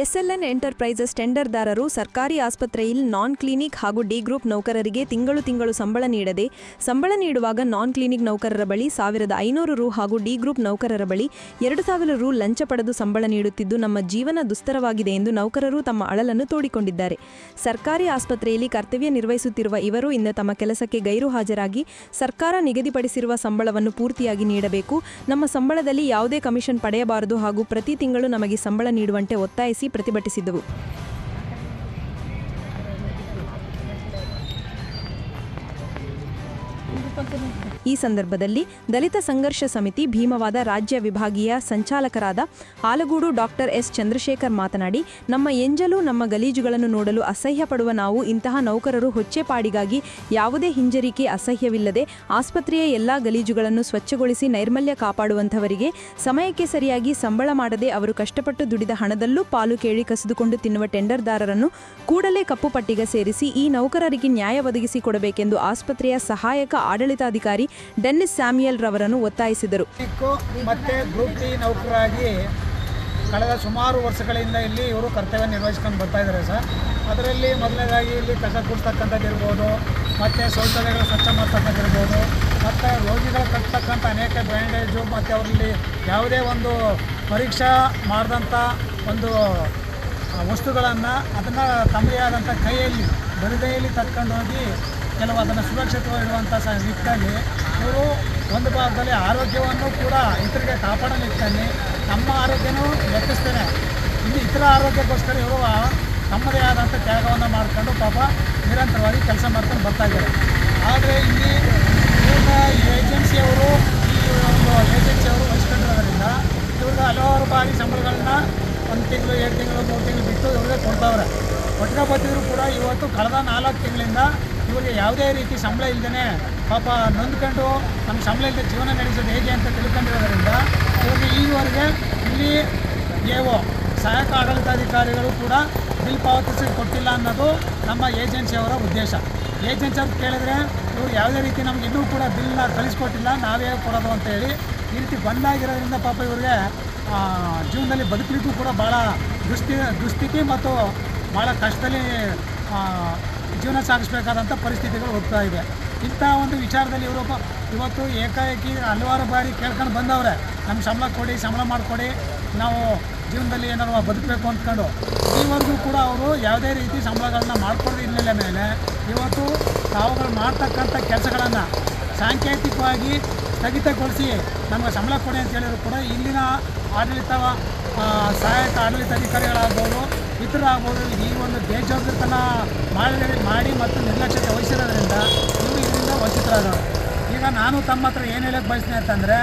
SLN enterprises ಟೆಂಡರ್ದಾರರು ಸರ್ಕಾರಿ ಆಸ್ಪತ್ರೆಯಲ್ಲಿ ನಾನ್ ಕ್ಲಿನಿಕ್ ಹಾಗೂ ಡಿ ಗ್ರೂಪ್ ನೌಕರರಿಗೆ ತಿಂಗಳು ತಿಂಗಳು ಸಂಬಳ ನೀಡದೆ, ಸಂಬಳ ನೀಡುವಾಗ ನಾನ್ ಕ್ಲಿನಿಕ್ ನೌಕರರ ಬಳಿ ಸಾವಿರದ ಐನೂರು ರು ಹಾಗೂ ಡಿ ಗ್ರೂಪ್ ನೌಕರರ ಬಳಿ ಎರಡು ಸಾವಿರ ರು ಲಂಚ ಪಡೆದು ಸಂಬಳ ನೀಡುತ್ತಿದ್ದು, ನಮ್ಮ ಜೀವನ ದುಸ್ತರವಾಗಿದೆ ಎಂದು ನೌಕರರು ತಮ್ಮ ಅಳಲನ್ನು ತೋಡಿಕೊಂಡಿದ್ದಾರೆ. ಸರ್ಕಾರಿ ಆಸ್ಪತ್ರೆಯಲ್ಲಿ ಕರ್ತವ್ಯ ನಿರ್ವಹಿಸುತ್ತಿರುವ ಇವರು ಇಂದು ತಮ್ಮ ಕೆಲಸಕ್ಕೆ ಗೈರು ಹಾಜರಾಗಿ, ಸರ್ಕಾರ ನಿಗದಿಪಡಿಸಿರುವ ಸಂಬಳವನ್ನು ಪೂರ್ತಿಯಾಗಿ ನೀಡಬೇಕು. ನಮ್ಮ ಸಂಬಳದಲ್ಲಿ ಯಾವುದೇ ಕಮಿಷನ್ ಪಡೆಯಬಾರದು ಹಾಗೂ ಪ್ರತಿ ತಿಂಗಳು ನಮಗೆ ಸಂಬಳ ನೀಡುವಂತೆ ಒತ್ತಾಯಿಸಿ ಪ್ರತಿಭಟಿಸಿದವು. ಈ ಸಂದರ್ಭದಲ್ಲಿ ದಲಿತ ಸಂಘರ್ಷ ಸಮಿತಿ ಭೀಮವಾದ ರಾಜ್ಯ ವಿಭಾಗೀಯ ಸಂಚಾಲಕರಾದ ಆಲಗೂಡು ಡಾಕ್ಟರ್ ಎಸ್ ಚಂದ್ರಶೇಖರ್ ಮಾತನಾಡಿ, ನಮ್ಮ ಎಂಜಲು ನಮ್ಮ ಗಲೀಜುಗಳನ್ನು ನೋಡಲು ಅಸಹ್ಯ ಪಡುವ ನಾವು ಇಂತಹ ನೌಕರರು ಹೊಚ್ಚೆಪಾಡಿಗಾಗಿ ಯಾವುದೇ ಹಿಂಜರಿಕೆ ಅಸಹ್ಯವಿಲ್ಲದೆ ಆಸ್ಪತ್ರೆಯ ಎಲ್ಲಾ ಗಲೀಜುಗಳನ್ನು ಸ್ವಚ್ಛಗೊಳಿಸಿ ನೈರ್ಮಲ್ಯ ಕಾಪಾಡುವಂಥವರಿಗೆ ಸಮಯಕ್ಕೆ ಸರಿಯಾಗಿ ಸಂಬಳ ಮಾಡದೆ ಅವರು ಕಷ್ಟಪಟ್ಟು ದುಡಿದ ಹಣದಲ್ಲೂ ಪಾಲು ಕೇಳಿ ಕಸಿದುಕೊಂಡು ತಿನ್ನುವ ಟೆಂಡರ್ದಾರರನ್ನು ಕೂಡಲೇ ಕಪ್ಪು ಪಟ್ಟಿಗೆ ಸೇರಿಸಿ ಈ ನೌಕರರಿಗೆ ನ್ಯಾಯ ಒದಗಿಸಿ ಕೊಡಬೇಕೆಂದು ಆಸ್ಪತ್ರೆಯ ಸಹಾಯಕ ಆಡಳಿತಾಧಿಕಾರಿ ಡೆನ್ನಿಸ್ ಸ್ಯಾಮ್ಯುಯಲ್ ರವರನ್ನು ಒತ್ತಾಯಿಸಿದರು. ಮತ್ತೆ ಗ್ರೂಪ್ ಡಿ ನೌಕರರಾಗಿ ಕಳೆದ ಸುಮಾರು ವರ್ಷಗಳಿಂದ ಇಲ್ಲಿ ಇವರು ಕರ್ತವ್ಯ ನಿರ್ವಹಿಸ್ಕೊಂಡು ಬರ್ತಾ ಇದ್ದಾರೆ ಸರ್. ಅದರಲ್ಲಿ ಮೊದಲನೇದಾಗಿ ಇಲ್ಲಿ ಕಸ ಗುಡಿಸ್ತಕ್ಕಂಥದ್ದು ಇರ್ಬೋದು, ಮತ್ತು ಶೌಚಾಲಯಗಳು ಸ್ವಚ್ಛ ಮಾಡ್ತಕ್ಕಂಥದ್ದಿರ್ಬೋದು ಮತ್ತು ರೋಗಿಗಳು ಕಟ್ತಕ್ಕಂಥ ಅನೇಕ ಬ್ಯಾಂಡೇಜು, ಮತ್ತು ಅವರಲ್ಲಿ ಯಾವುದೇ ಒಂದು ಪರೀಕ್ಷಾ ಮಾಡಿದಂಥ ಒಂದು ವಸ್ತುಗಳನ್ನು ಅದನ್ನು ತಮ್ಮದೇ ಆದಂಥ ಕೈಯಲ್ಲಿ ಬರಿದೈಯಲ್ಲಿ ತಕ್ಕೊಂಡು ಹೋಗಿ ಕೆಲವು ಅದನ್ನು ಸುರಕ್ಷಿತವಾಗಿಡುವಂಥ ಸ ನಿಟ್ಟಿನಲ್ಲಿ ಇವರು ಒಂದು ಭಾಗದಲ್ಲಿ ಆರೋಗ್ಯವನ್ನು ಕೂಡ ಇತರಿಗೆ ಕಾಪಾಡೋ ನಿಟ್ಟಿನಲ್ಲಿ ನಮ್ಮ ಆರೋಗ್ಯನೂ ಲೆಕ್ಕಿಸ್ತೇನೆ. ಇನ್ನು ಇತರ ಆರೋಗ್ಯಕ್ಕೋಸ್ಕರ ಇವರು ತಮ್ಮದೇ ಆದಂಥ ತ್ಯಾಗವನ್ನು ಮಾಡ್ಕೊಂಡು ಪಾಪ ನಿರಂತರವಾಗಿ ಕೆಲಸ ಮಾಡ್ಕೊಂಡು ಬರ್ತಾ ಇದ್ದಾರೆ. ಆದರೆ ಇಲ್ಲಿ ಇವ್ರನ್ನ ಏಜೆನ್ಸಿಯವರು, ಈ ಒಂದು ಏಜೆನ್ಸಿಯವರು ವಹಿಸ್ಕೊಂಡಿರೋದ್ರಿಂದ ಇವ್ರಿಗೆ ಹಲವಾರು ಬಾರಿ ಸಂಬಳಗಳನ್ನ ಒಂದು ತಿಂಗಳು, ಎರಡು ತಿಂಗಳು, ಮೂರು ತಿಂಗಳು ಬಿಟ್ಟು ಇವ್ರಿಗೆ ಕೊಡ್ತಾವ್ರೆ. ಒಟ್ಟಿಗೆ ಬಂದಿದ್ರು ಕೂಡ ಇವತ್ತು ಕಳೆದ ನಾಲ್ಕು ತಿಂಗಳಿಂದ ಇವ್ರಿಗೆ ಯಾವುದೇ ರೀತಿ ಸಂಬಳ ಇಲ್ಲದೇ ಪಾಪ ನೊಂದ್ಕೊಂಡು ನಮ್ಮ ಸಂಬಳ ಇಲ್ಲದೆ ಜೀವನ ನಡೆಸೋದು ಹೇಗೆ ಅಂತ ತಿಳ್ಕೊಂಡಿರೋದ್ರಿಂದ ಇವರಿಗೆ ಈವರೆಗೆ ಇಲ್ಲಿ ಎ ಒ ಸಹಾಯಕ ಆಡಳಿತಾಧಿಕಾರಿಗಳು ಕೂಡ ಬಿಲ್ ಪಾವತಿಸಿ ಕೊಟ್ಟಿಲ್ಲ ಅನ್ನೋದು ನಮ್ಮ ಏಜೆನ್ಸಿಯವರ ಉದ್ದೇಶ. ಏಜೆನ್ಸಿ ಅವ್ರು ಕೇಳಿದ್ರೆ ಇವರು ಯಾವುದೇ ರೀತಿ ನಮ್ಗೆ ಇನ್ನೂ ಕೂಡ ಬಿಲ್ನ ಕಳಿಸ್ಕೊಟ್ಟಿಲ್ಲ, ನಾವೇ ಕೊಡೋದು ಅಂತೇಳಿ ಈ ರೀತಿ ಬಂದಾಗಿರೋದ್ರಿಂದ ಪಾಪ ಇವ್ರಿಗೆ ಜೀವನದಲ್ಲಿ ಬದುಕಲಿಕ್ಕೂ ಕೂಡ ಭಾಳ ದುಸ್ಥಿ, ದುಸ್ಥಿತಿ ಮತ್ತು ಭಾಳ ಕಷ್ಟದಲ್ಲಿ ಜೀವನ ಸಾಗಿಸಬೇಕಾದಂಥ ಪರಿಸ್ಥಿತಿಗಳು ಹೋಗ್ತಾ ಇದೆ. ಇಂಥ ಒಂದು ವಿಚಾರದಲ್ಲಿ ಇವರು ಇವತ್ತು ಏಕಾಏಕಿ ಹಲವಾರು ಬಾರಿ ಕೇಳ್ಕೊಂಡು ಬಂದವ್ರೆ. ನಮ್ಮ ಸಂಬಳ ಕೊಡಿ, ಸಂಬಳ ಮಾಡಿಕೊಡಿ, ನಾವು ಜೀವನದಲ್ಲಿ ಏನಾದ್ರು ಬದುಕಬೇಕು ಅಂದ್ಕೊಂಡು. ಈವರೆಗೂ ಕೂಡ ಅವರು ಯಾವುದೇ ರೀತಿ ಸಂಬಳಗಳನ್ನ ಮಾಡ್ಕೊಡೋದು ಇರಲಿಲ್ಲ ಮೇಲೆ ಇವತ್ತು ತಾವುಗಳು ಮಾಡ್ತಕ್ಕಂಥ ಕೆಲಸಗಳನ್ನು ಸಾಂಕೇತಿಕವಾಗಿ ಸ್ಥಗಿತಗೊಳಿಸಿ ನಮಗೆ ಸಂಬಳ ಕೊಡಿ ಅಂತ ಹೇಳಿದ್ರು ಕೂಡ ಇಲ್ಲಿನ ಆಡಳಿತ ಸಹಾಯಕ ಆಡಳಿತಾಧಿಕಾರಿಗಳಾಗ್ಬೋದು ಇತರಾಗ್ಬೋದು ಈ ಒಂದು ಬೇಜವಾಬ್ದಾರಿತನ ಮಾಡಿ ಮಾಡಿ ಮತ್ತು ನಿರ್ಲಕ್ಷ್ಯತೆ ವಹಿಸಿರೋದ್ರಿಂದ ಇವರು ಇದರಿಂದ ವಂಚಿತರಾದವರು ಈಗ ನಾನು ತಮ್ಮ ಹತ್ರ ಏನು ಹೇಳಕ್ಕೆ ಬಯಸ್ತೀನಿ ಅಂತಂದರೆ,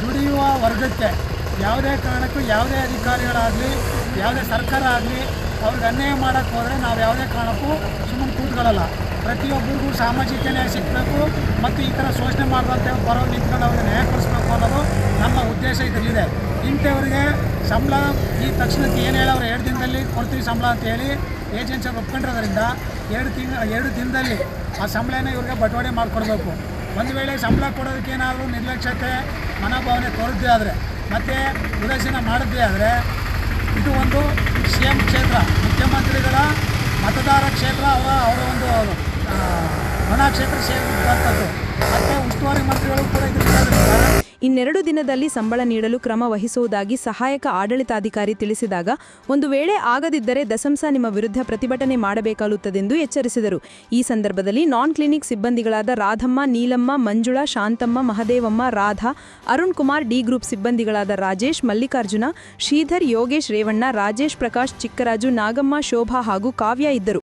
ದುಡಿಯುವ ವರ್ಗಕ್ಕೆ ಯಾವುದೇ ಕಾರಣಕ್ಕೂ ಯಾವುದೇ ಅಧಿಕಾರಿಗಳಾಗಲಿ, ಯಾವುದೇ ಸರ್ಕಾರ ಆಗಲಿ ಅವ್ರಿಗೆ ಅನ್ಯಾಯ ಮಾಡೋಕ್ಕೆ ಹೋದರೆ ನಾವು ಯಾವುದೇ ಕಾರಣಕ್ಕೂ ಸುಮ್ಮನೆ ಕೂತ್ಕೊಳ್ಳಲ್ಲ. ಪ್ರತಿಯೊಬ್ಬರಿಗೂ ಸಾಮಾಜಿಕ ನ್ಯಾಯ ಸಿಗಬೇಕು ಮತ್ತು ಈ ಥರ ಶೋಷಣೆ ಮಾಡುವಂಥ ಬರೋ ನಿಂತ್ಕೊಂಡು ಅವ್ರಿಗೆ ನ್ಯಾಯ ಕೊಡಿಸ್ಬೇಕು ಅನ್ನೋದು ನಮ್ಮ ಉದ್ದೇಶ ಇದರಲ್ಲಿದೆ. ಇಂಥವ್ರಿಗೆ ಸಂಬಳ, ಈ ತಕ್ಷಣಕ್ಕೆ ಏನು ಹೇಳೋರು ಎರಡು ದಿನದಲ್ಲಿ ಕೊಡ್ತೀವಿ ಸಂಬಳ ಅಂತ ಹೇಳಿ ಏಜೆನ್ಸಿ ಅವ್ರು ಒಪ್ಕೊಂಡಿರೋದ್ರಿಂದ ಎರಡು ತಿಂಗ, ಎರಡು ದಿನದಲ್ಲಿ ಆ ಸಂಬಳನ ಇವ್ರಿಗೆ ಬಟವಾಡೆ ಮಾಡಿಕೊಡ್ಬೇಕು. ಒಂದು ವೇಳೆ ಸಂಬಳ ಕೊಡೋದಕ್ಕೆ ಏನಾದರೂ ನಿರ್ಲಕ್ಷ್ಯತೆ, ಮನೋಭಾವನೆ ತೋರಿದ್ದೇ ಆದರೆ, ಮತ್ತು ಉದಾಸೀನ ಮಾಡಿದ್ದೇ ಆದರೆ, ಇದು ಒಂದು ಸಿ ಎಂ ಕ್ಷೇತ್ರ, ಮುಖ್ಯಮಂತ್ರಿಗಳ ಮತದಾರ ಕ್ಷೇತ್ರ ಅವರ ಅವರ ಒಂದು ಮನಾ ಕ್ಷೇತ್ರ ಕ್ಷೇತ್ರ ಸೇರಿದಂಥದ್ದು ಮತ್ತು ಉಸ್ತುವಾರಿ ಮಂತ್ರಿಗಳು ಕೂಡ ಇದ್ರ ಇನ್ನೆರಡು ದಿನದಲ್ಲಿ ಸಂಬಳ ನೀಡಲು ಕ್ರಮ ವಹಿಸುವುದಾಗಿ ಸಹಾಯಕ ಆಡಳಿತಾಧಿಕಾರಿ ತಿಳಿಸಿದಾಗ, ಒಂದು ವೇಳೆ ಆಗದಿದ್ದರೆ ದಸಂಸ ನಿಮ್ಮ ವಿರುದ್ಧ ಪ್ರತಿಭಟನೆ ಮಾಡಬೇಕಾಗುತ್ತದೆಂದು ಎಚ್ಚರಿಸಿದರು. ಈ ಸಂದರ್ಭದಲ್ಲಿ ನಾನ್ ಕ್ಲಿನಿಕ್ ಸಿಬ್ಬಂದಿಗಳಾದ ರಾಧಮ್ಮ, ನೀಲಮ್ಮ, ಮಂಜುಳಾ, ಶಾಂತಮ್ಮ, ಮಹದೇವಮ್ಮ, ರಾಧಾ, ಅರುಣ್ ಕುಮಾರ್ ಡಿ ಗ್ರೂಪ್ ಸಿಬ್ಬಂದಿಗಳಾದ ರಾಜೇಶ್, ಮಲ್ಲಿಕಾರ್ಜುನ, ಶ್ರೀಧರ್, ಯೋಗೇಶ್ ರೇವಣ್ಣ, ರಾಜೇಶ್ ಪ್ರಕಾಶ್, ಚಿಕ್ಕರಾಜು, ನಾಗಮ್ಮ, ಶೋಭಾ ಹಾಗೂ ಕಾವ್ಯ ಇದ್ದರು.